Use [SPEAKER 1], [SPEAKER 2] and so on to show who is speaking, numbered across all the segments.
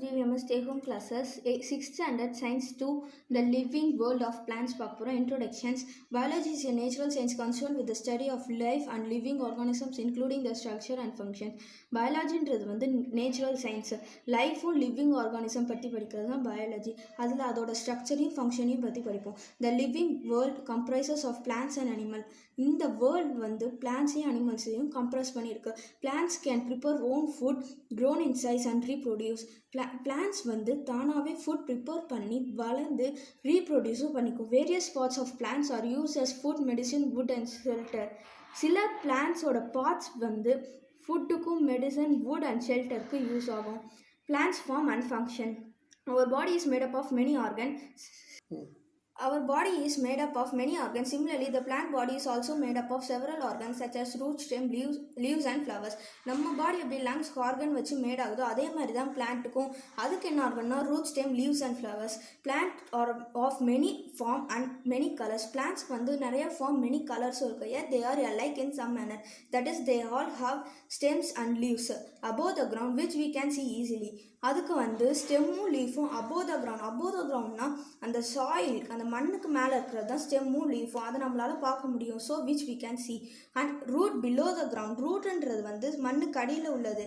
[SPEAKER 1] GVMS Stay Home Classes, 6th Standard Science 2, The Living World of Plants. பார்க்க போகிறோம் Introductions. Biology is a natural science concern with the study of life and living organisms including the structure and function பயாலஜின்றது வந்து natural science லைஃபும் living organism பற்றி படிக்கிறது தான் biology அதில் அதோட ஸ்ட்ரக்சரையும் ஃபங்க்ஷனையும் பற்றி படிப்போம். The living world comprises of plants and animal இந்த வேர்ல்ட் வந்து பிளான்ஸையும் அனிமல்ஸையும் கம்ப்ரஸ் பண்ணியிருக்கு plants can prepare own food grown in size and reproduce blah plants வந்து தானாகவே ஃபுட் ப்ரிப்பேர் பண்ணி வளர்ந்து ரீப்ரொடியூஸும் பண்ணிக்கும். Various parts of plants are use as food medicine wood and shelter சில பிளான்ஸோட பார்ட்ஸ் வந்து ஃபுட்டுக்கும் மெடிசன் வுட் அண்ட் ஷெல்டருக்கு யூஸ் ஆகும். Plants form and function our body is made up of many organ Our body is made up of many organs. Similarly, the plant body is also made up of several organs such as root, stem, leaves, leaves and flowers. நம்ம பாடி எப்படி lungs organ வச்சு mat ஆகுதோ அதே மாதிரி தான் பிளான்ட்டுக்கும் அதுக்கு என்ன ஆர்கன்னா root stem leaves and flowers plant are of many form and many colours plants வந்து நிறைய ஃபார்ம் மெனி கலர்ஸும் இருக்கு ஏ they are like in some manner that is they all have stems and leaves above the ground which we can see easily அதுக்கு வந்து ஸ்டெம்மும் லீஃபும் above the ground above the கிரவுண்ட்னா அந்த soil அந்த மண்ணுக்கு மேலே இருக்கிறது தான் ஸ்டெம்மும் லீஃபும் அதை நம்மளால் பார்க்க முடியும் so which we can see and root below the ground ரூட்ன்றது வந்து மண்ணுக்கு அடியில் உள்ளது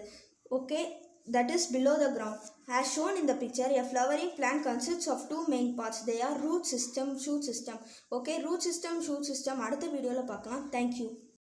[SPEAKER 1] okay that is below the ground. As shown in the picture, a flowering plant consists of two main parts. They are root system, shoot system. Okay, root system, shoot system அடுத்த வீடியோவில் பார்க்கலாம் thank you